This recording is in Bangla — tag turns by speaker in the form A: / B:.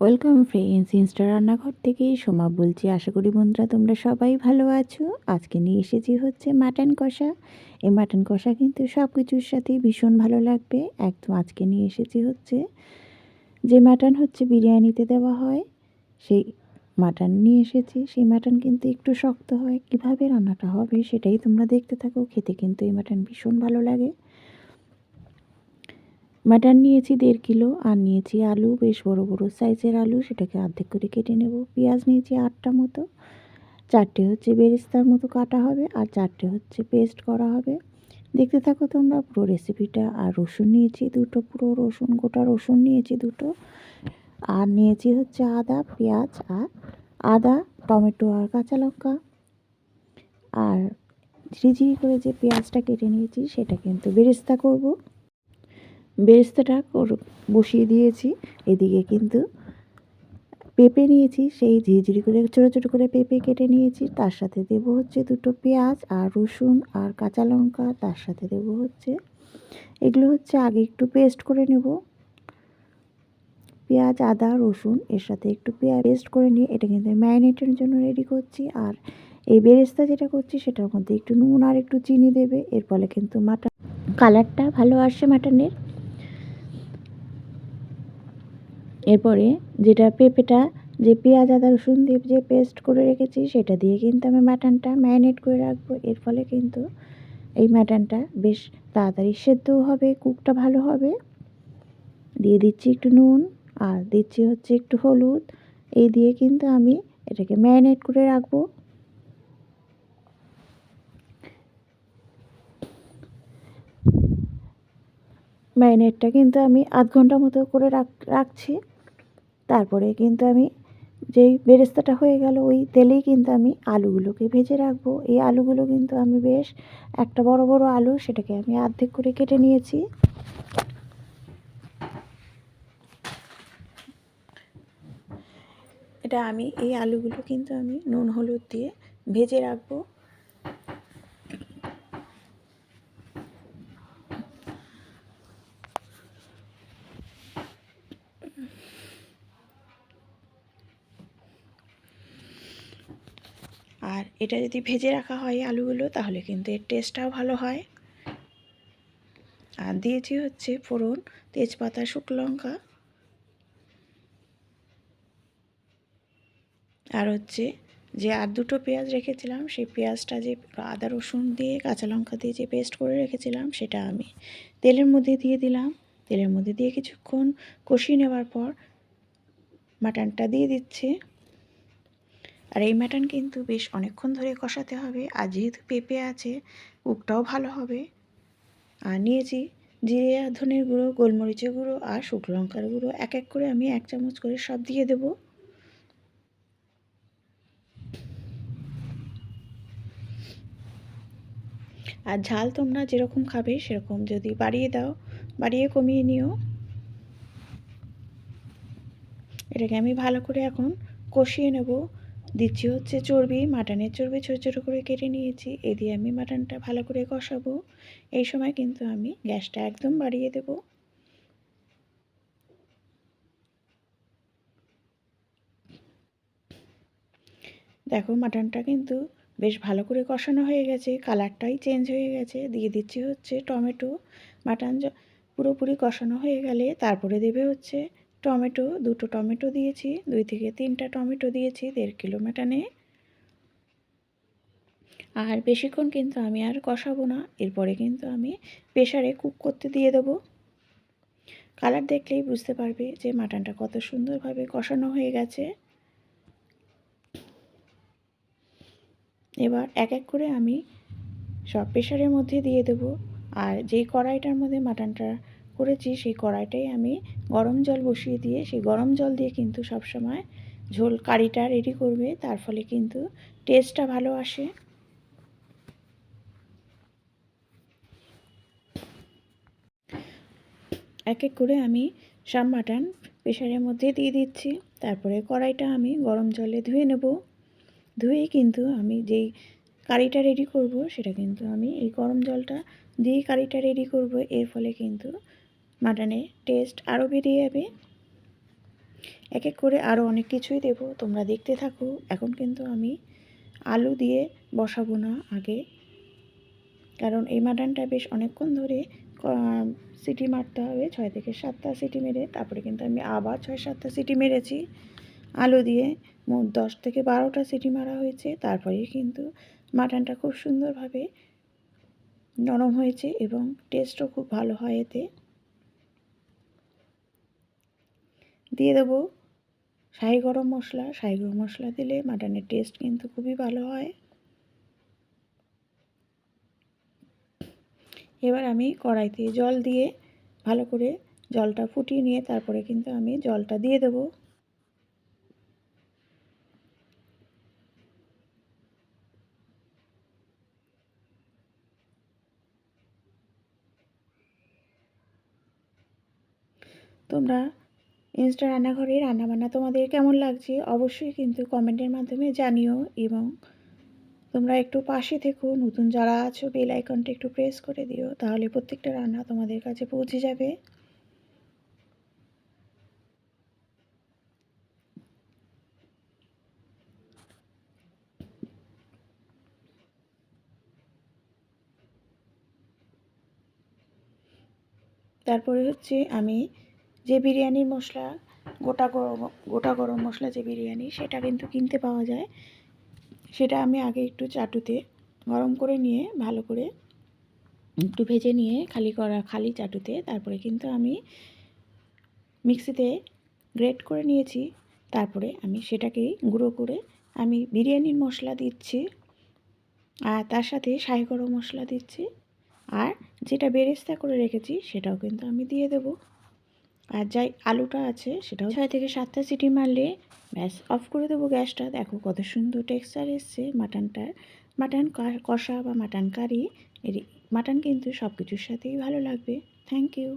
A: ওয়েলকাম ফ্রেন্ডস ইনস্টা রান্নাঘর থেকে সোমা বলছি। আশা করি বন্ধুরা তোমরা সবাই ভালো আছো। আজকে নিয়ে এসেছি হচ্ছে মাটন কষা। এই মাটন কষা কিন্তু সব কিছুর সাথেই ভীষণ ভালো লাগবে। একদম আজকে নিয়ে এসেছি হচ্ছে যে মাটন হচ্ছে বিরিয়ানিতে দেওয়া হয়, সেই মাটন নিয়ে এসেছি। সেই মাটন কিন্তু একটু শক্ত হয়। কীভাবে রান্নাটা হবে সেটাই তোমরা দেখতে থাকো। খেতে কিন্তু এই মাটন ভীষণ ভালো লাগে। মাটন নিয়েছি দেড় কিলো, আর নিয়েছি আলু, বেশ বড় বড় সাইজের আলু, সেটাকে অর্ধেক করে কেটে নেব। পেঁয়াজ নিয়েছি আটটা মতো, চারটে হচ্ছে বেরেস্তার মতো কাটা হবে, আর চারটে হচ্ছে পেস্ট করা হবে। দেখতে থাকো তোমরা পুরো রেসিপিটা, আর রসুন নিয়েছি দুটো, পুরো রসুন, গোটা রসুন নিয়েছি দুটো। আর নিয়েছি হচ্ছে আদা, পেঁয়াজ, আর আদা, টমেটো, আর কাঁচা লঙ্কা। আর ঝিরিঝিরি করে যে পেঁয়াজটা কেটে নিয়েছি, সেটা কিন্তু বেরেস্তা করব। বেরেস্তাটা বসিয়ে দিয়েছি, এদিকে কিন্তু পেঁপে নিয়েছি, সেই ঝিরিঝিরি করে, ছোটো ছোটো করে পেঁপে কেটে নিয়েছি, তার সাথে দেব হচ্ছে দুটো পেঁয়াজ আর রসুন আর কাঁচা লঙ্কা, তার সাথে দেব হচ্ছে, এগুলো হচ্ছে আগে একটু পেস্ট করে নেব, পেঁয়াজ, আদা, রসুন, এর সাথে একটু পেঁয়াজ পেস্ট করে নিয়ে এটা কিন্তু ম্যারিনেটের জন্য রেডি করছি, আর এই বেরেস্তা যেটা করছি সেটার মধ্যে একটু নুন আর একটু চিনি দেবে, এর ফলে কিন্তু মাটন কালারটা ভালো আসে মাটনের এরপরে যেটা পেঁপেটা, যে পেঁয়াজ, আদা, রসুন দিয়ে যে পেস্ট করে রেখেছি, সেটা দিয়ে কিন্তু আমি মাটনটা ম্যারিনেট করে রাখব। এর ফলে কিন্তু এই মাটনটা বেশ তাড়াতাড়ি সেদ্ধও হবে কুকটা ভালো হবে। দিয়ে দিচ্ছি একটু নুন আর দিচ্ছি হচ্ছে একটু হলুদ। এই দিয়ে কিন্তু আমি এটাকে ম্যারিনেট করে রাখব। ম্যারিনেটটা কিন্তু আমি আধ ঘণ্টা মতো করে রাখ, রাখছি। তারপরে কিন্তু আমি যেই বেরেস্তাটা হয়ে গেল, ওই তেলেই কিন্তু আমি আলুগুলোকে ভেজে রাখব। এই আলুগুলো কিন্তু আমি বেশ একটা বড় বড় আলু, সেটাকে আমি অর্ধেক করে কেটে নিয়েছি। এটা আমি, এই আলুগুলো কিন্তু আমি নুন, হলুদ দিয়ে ভেজে রাখব। আর এটা যদি ভেজে রাখা হয় আলুগুলো, তাহলে কিন্তু এর টেস্টটাও ভালো হয়। আর দিয়েছি হচ্ছে ফোড়ন, তেজপাতা, শুকনো লঙ্কা। আর হচ্ছে যে আর দুটো পেঁয়াজ রেখেছিলাম, সেই পেঁয়াজটা যে আদা, রসুন দিয়ে কাঁচা লঙ্কা দিয়ে যে পেস্ট করে রেখেছিলাম, সেটা আমি তেলের মধ্যে দিয়ে দিলাম। তেলের মধ্যে দিয়ে কিছুক্ষণ কষিয়ে নেওয়ার পর মাটনটা দিয়ে দিচ্ছে। আর এই মাটন কিন্তু বেশ অনেকক্ষণ ধরে কষাতে হবে। আর যেহেতু পেঁপে আছে কুকটাও ভালো হবে। আর নিয়েছি জিরে ধনের গুঁড়ো, গোলমরিচের গুঁড়ো আর শুকনো লঙ্কার গুঁড়ো। এক এক করে আমি এক চামচ করে সব দিয়ে দেব। আর ঝাল তোমরা যেরকম খাবে সেরকম যদি বাড়িয়ে দাও, বাড়িয়ে কমিয়ে নিও। এটাকে আমি ভালো করে এখন কষিয়ে নেব। দিচ্ছি হচ্ছে চর্বি, মাটনের চর্বি ছোটো ছোটো করে কেটে নিয়েছি। এ দিয়ে আমি মাটনটা ভালো করে কষাবো। এই সময় কিন্তু আমি গ্যাসটা একদম বাড়িয়ে দেব। দেখো মাটনটা কিন্তু বেশ ভালো করে কষানো হয়ে গেছে, কালারটাই চেঞ্জ হয়ে গেছে। দিয়ে দিচ্ছি হচ্ছে টমেটো। মাটন পুরোপুরি কষানো হয়ে গেলে তারপরে দেবে হচ্ছে টমেটো, দুটো টমেটো দিয়েছি, দুই থেকে তিনটা টমেটো দিয়েছি, দেড় কিলো মেটানে। আর বেশিক্ষণ কিন্তু আমি আর কষাবো না, এরপরে কিন্তু আমি প্রেশারে কুক করতে দিয়ে দেবো। কালার দেখলেই বুঝতে পারবে যে মাটনটা কত সুন্দরভাবে কষানো হয়ে গেছে। এবার এক এক করে আমি সব প্রেশারের মধ্যে দিয়ে দেবো। আর যেই কড়াইটার মধ্যে মাটনটা করেছি, সেই কড়াইটাই আমি গরম জল বসিয়ে দিয়ে, সেই গরম জল দিয়ে কিন্তু সব সময় ঝোল, কারিটা রেডি করবে, তার ফলে কিন্তু টেস্টটা ভালো আসে। এক এক করে আমি সব মাটন প্রেশারের মধ্যে দিয়ে দিচ্ছি, তারপরে কড়াইটা আমি গরম জলে ধুয়ে নেব। ধুয়ে কিন্তু আমি যেই কারিটা রেডি করব, সেটা কিন্তু আমি এই গরম জলটা দিয়েই কারিটা রেডি করব, এর ফলে কিন্তু মাটনের টেস্ট আরও বেরিয়ে যাবে। এক এক করে আরও অনেক কিছুই দেবো। তোমরা দেখতে থাকো। এখন কিন্তু আমি আলু দিয়ে বসাবো না আগে। কারণ এই মাটনটা বেশ অনেকক্ষণ ধরে সিটি মারতে হবে। ছয় থেকে সাতটা সিটি মেরে, তারপরে কিন্তু আমি আবার ছয় সাতটা সিটি মেরেছি আলু দিয়ে। মোট দশ থেকে বারোটা সিটি মারা হয়েছে। তারপরে কিন্তু মাটনটা খুব সুন্দরভাবে নরম হয়েছে এবং টেস্টও খুব ভালো হয় এতে। দিয়ে দেবো। শাহি গরম মশলা, শাহি গরম মশলা দিলে মাটনের টেস্ট কিন্তু খুবই ভালো হয়। এবার আমি কড়াইতে জল দিয়ে ভালো করে জলটা ফুটিয়ে নিয়ে তারপরে কিন্তু আমি জলটা দিয়ে দেবো। তোমরা ইনস্টা রান্নাঘরে রান্নাবান্না তোমাদের কেমন লাগছে অবশ্যই কিন্তু কমেন্টের মাধ্যমে জানিও এবং তোমরা একটু পাশে থেকো। নতুন যারা আছো বেল আইকনটা একটু প্রেস করে দিও, তাহলে প্রত্যেকটা রান্না তোমাদের কাছে পৌঁছে যাবে। তারপরে হচ্ছে আমি যে বিরিয়ানির মশলা, গোটা গরম গোটা গরম মশলা যে বিরিয়ানি, সেটা কিন্তু কিনতে পাওয়া যায়। সেটা আমি আগে একটু চাটুতে গরম করে নিয়ে, ভালো করে একটু ভেজে নিয়ে খালি করা, খালি চাটুতে, তারপরে কিন্তু আমি মিক্সিতে গ্রেট করে নিয়েছি। তারপরে আমি সেটাকে গুঁড়ো করে আমি বিরিয়ানির মশলা দিচ্ছি, আর তার সাথে শাহি গরম মশলা দিচ্ছি, আর যেটা বেরেস্তা করে রেখেছি, সেটাও কিন্তু আমি দিয়ে দেব। আর যাই আলুটা আছে সেটাও ছয় থেকে সাতটা সিটি মারলে ব্যাস অফ করে দেবো গ্যাসটা। দেখো কত সুন্দর টেক্সচার এসছে মাটনটার। মাটন কষা বা মাটন কারি, এর, মাটন কিন্তু সব কিছুর সাথেই ভালো লাগবে। Thank you